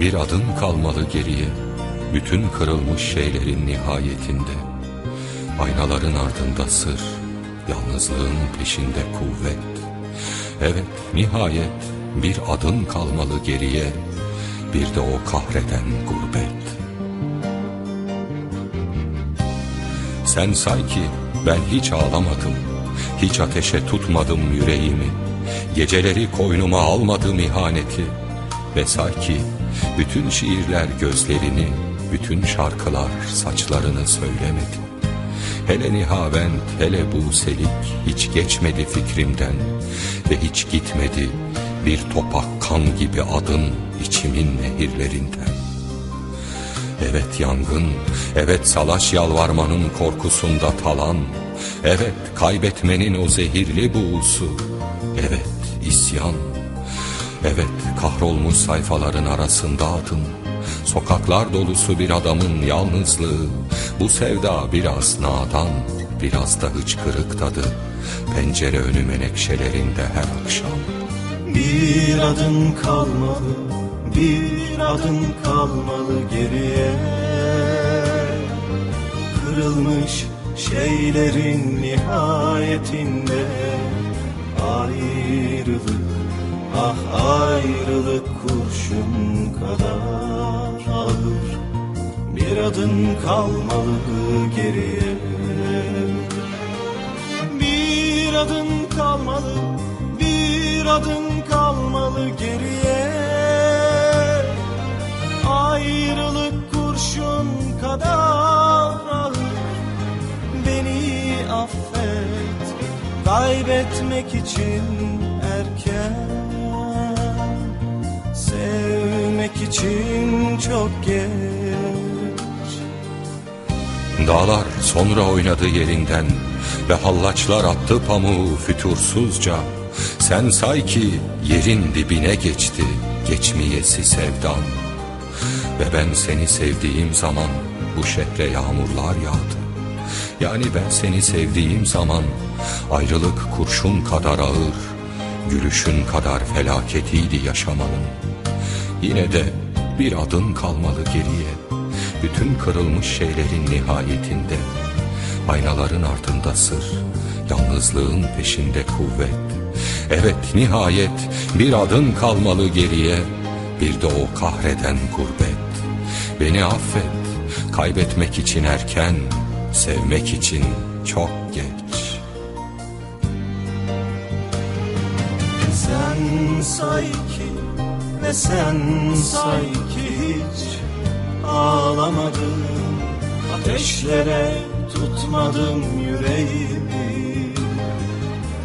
Bir adım kalmalı geriye. Bütün kırılmış şeylerin nihayetinde. Aynaların ardında sır Yalnızlığın peşinde kuvvet. Evet nihayet bir adım kalmalı geriye. Bir de o kahreden gurbet. Sen say ki ben hiç ağlamadım. Hiç ateşe tutmadım yüreğimi. Geceleri koynuma almadım ihaneti Ve say ki bütün şiirler gözlerini Bütün şarkılar saçlarını söylemedi. Hele nihavent hele bu selik Hiç geçmedi fikrimden. Ve hiç gitmedi bir topak kan gibi adım içimin nehirlerinden. Evet yangın, evet salaş yalvarmanın korkusunda talan. Evet kaybetmenin o zehirli buğusu. Evet isyan Evet kahrolmuş sayfaların arasında adım Sokaklar dolusu bir adamın yalnızlığı. Bu sevda biraz nadan Biraz da hıçkırık tadı. Pencere önü menekşelerinde her akşam. Bir adım kalmalı Bir adım kalmalı geriye. Kırılmış şeylerin nihayetinde Ayrılık Ah ayrılık kurşun kadar ağır. Bir adım kalmalı geriye. Bir adım kalmalı Bir adım kalmalı geriye. Ayrılık kurşun kadar ağır. Beni affet Kaybetmek için erken Sevmek için çok geç. Dağlar sonra oynadı yerinden Ve hallaçlar attı pamuğu fütursuzca. Sen say ki yerin dibine geçti Geçmeyesi sevdan. Ve ben seni sevdiğim zaman Bu şehre yağmurlar yağdı. Yani ben seni sevdiğim zaman Ayrılık kurşun kadar ağır Gülüşün kadar felaketiydi yaşamanın Yine de bir adım kalmalı geriye. Bütün kırılmış şeylerin nihayetinde. Aynaların ardında sır Yalnızlığın peşinde kuvvet. Evet nihayet bir adım kalmalı geriye. Bir de o kahreden gurbet. Beni affet Kaybetmek için erken Sevmek için çok geç. Sen say ki ve sen say ki hiç ağlamadım. Ateşlere tutmadım yüreğimi.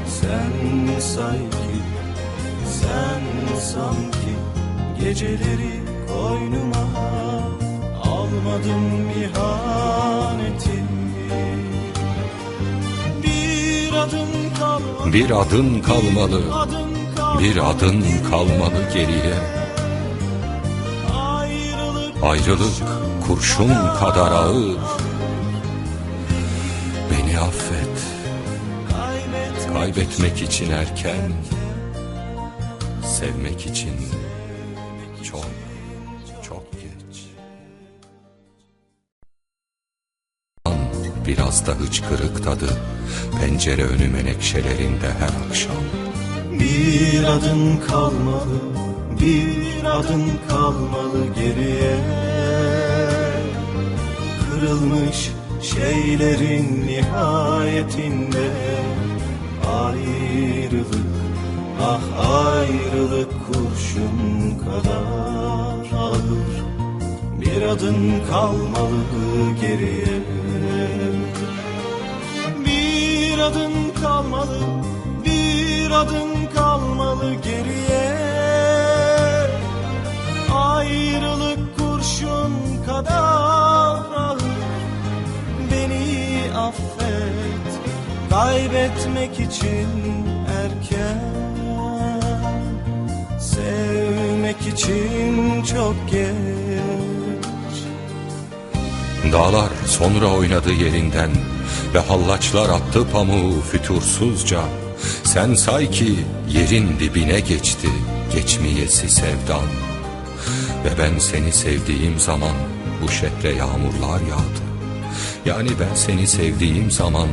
Sen say ki, sen sanki Geceleri koynuma almadım ihaneti. Bir adım kalmadı Bir adım kalmalı adım kalmadı Bir adım kalmalı geriye. Ayrılık kurşun kadar ağır. Beni affet. Kaybetmek için erken. Sevmek için çok çok geç. Biraz da hıçkırık tadı. Pencere önü menekşelerinde her akşam Bir adım kalmalı, bir adım kalmalı geriye. Kırılmış şeylerin nihayetinde Ayrılık, ah ayrılık kurşun kadar ağır. Bir adım kalmalı geriye. Bir adım kalmalı, bir adım kalmalı geriye. Ayrılık kurşun kadar Beni affet, kaybetmek için erken. Sevmek için çok geç. Dağlar sonra oynadı yerinden Ve hallaçlar attı pamuğu fütursuzca Sen say ki yerin dibine geçti Geçmeyesi sevdan Ve ben seni sevdiğim zaman bu şehre yağmurlar yağdı. Yani ben seni sevdiğim zaman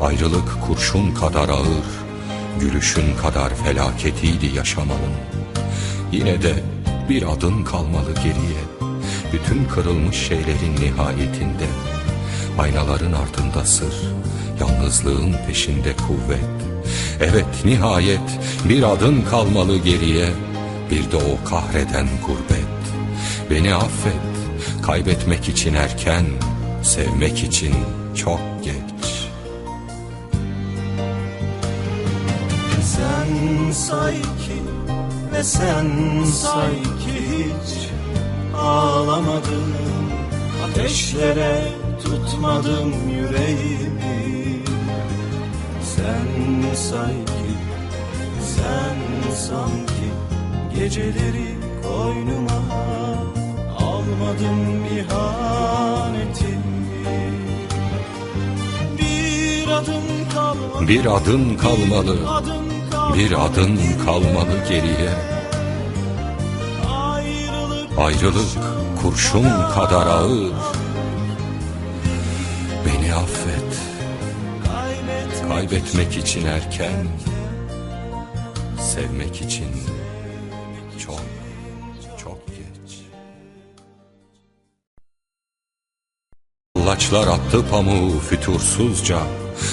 ayrılık kurşun kadar ağır, gülüşün kadar felaketiydi yaşamanın. Yine de bir adın kalmalı geriye, bütün kırılmış şeylerin nihayetinde. Aynaların ardında sır, yalnızlığın peşinde kuvvet. Evet nihayet bir adın kalmalı geriye, bir de o kahreden gurbet. Beni affet, kaybetmek için erken, sevmek için çok geç. Sen say ki ve sen say ki hiç ağlamadım Ateşlere tutmadım yüreğimi Sen say ki sen sanki geceleri koynuma Almadım ihanetimi Bir adım kalmadı Bir adım kalmadı bir adın kalmalı geriye. Ayrılık Ayrılık kurşun kadar ağır. Kaybetmek için erken, sevmek için çok çok geç. Laçlar attı pamuğu fütursuzca,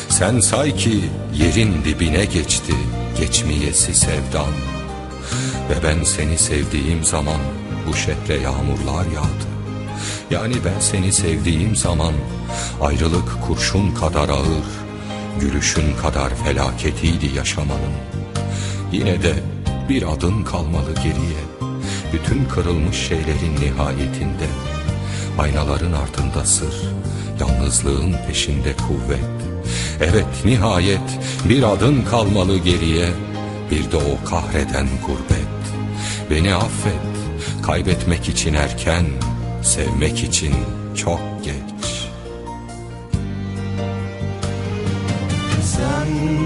sen say ki yerin dibine geçti geçmeyesi sevdan. Ve ben seni sevdiğim zaman bu şehre yağmurlar yağdı. Yani ben seni sevdiğim zaman ayrılık kurşun kadar ağır, gülüşün kadar felaketiydi yaşamanın. Yine de bir adın kalmalı geriye, bütün kırılmış şeylerin nihayetinde. Aynaların ardında sır, yalnızlığın peşinde kuvvet. Evet nihayet bir adın kalmalı geriye, bir de o kahreden gurbet. Beni affet, kaybetmek için erken, sevmek için çok geç.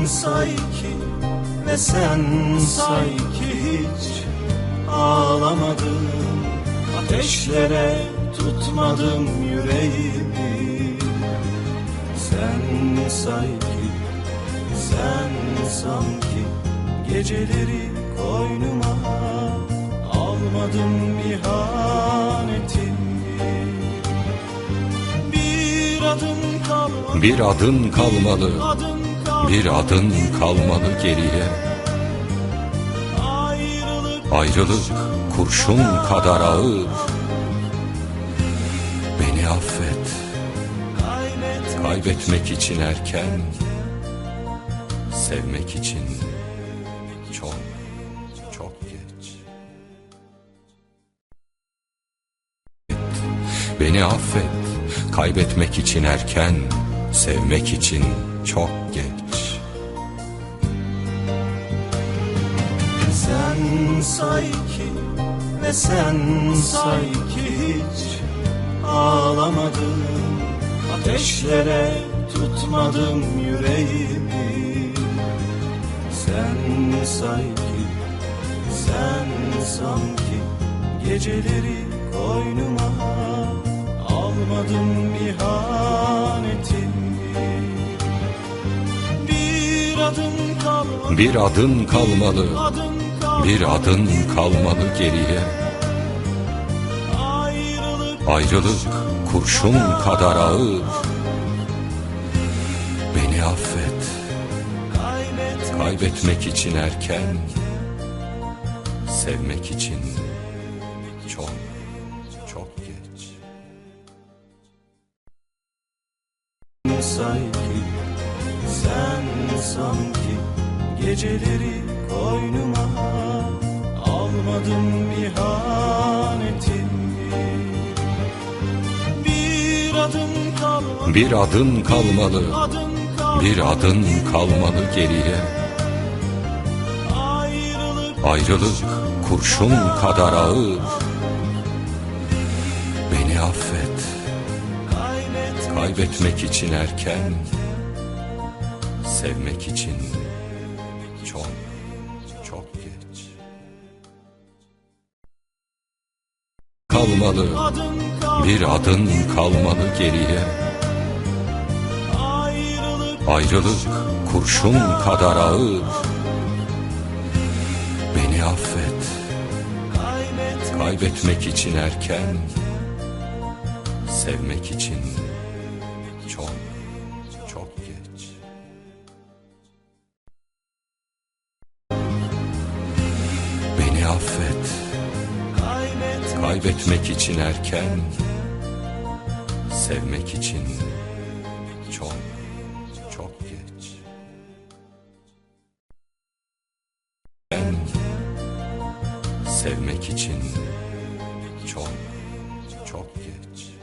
Say ki ve sen say ki hiç ağlamadım. Ateşlere tutmadım yüreğimi. Sen say ki sen sanki geceleri koynuma Almadım ihanetimi. Bir adım kalmadı Bir adım kalmadı. bir adın kalmalı geriye. Ayrılık kurşun kadar ağır. Beni affet, kaybetmek için erken, sevmek için çok çok geç. Beni affet, kaybetmek için erken, sevmek için çok geç. Sen say ki ve sen say ki hiç ağlamadım Ateşlere tutmadım yüreğimi Sen say ki sen sanki geceleri koynuma Almadım ihanetimi Bir adım kalmadı. Bir adım kalmadı. Bir adın kalmalı geriye. Ayrılık Ayrılık kurşun kadar ağır. Beni affet, kaybetmek için erken, sevmek için say ki sen sanki geceleri koynuma almadım ihanetimi bir adım kalmadı Bir adın kalmalı, adım kalmadı bir adın kalmalı geriye. ayrılık Ayrılık kurşun kadar ağır. Kaybetmek için erken, sevmek için çok çok geç. kalmalı Bir adın kalmalı geriye. Ayrılık kurşun kadar ağır. Beni affet. Kaybetmek için erken Sevmek için kaybetmek için erken Sevmek için çok çok geç. Ben sevmek için çok çok geç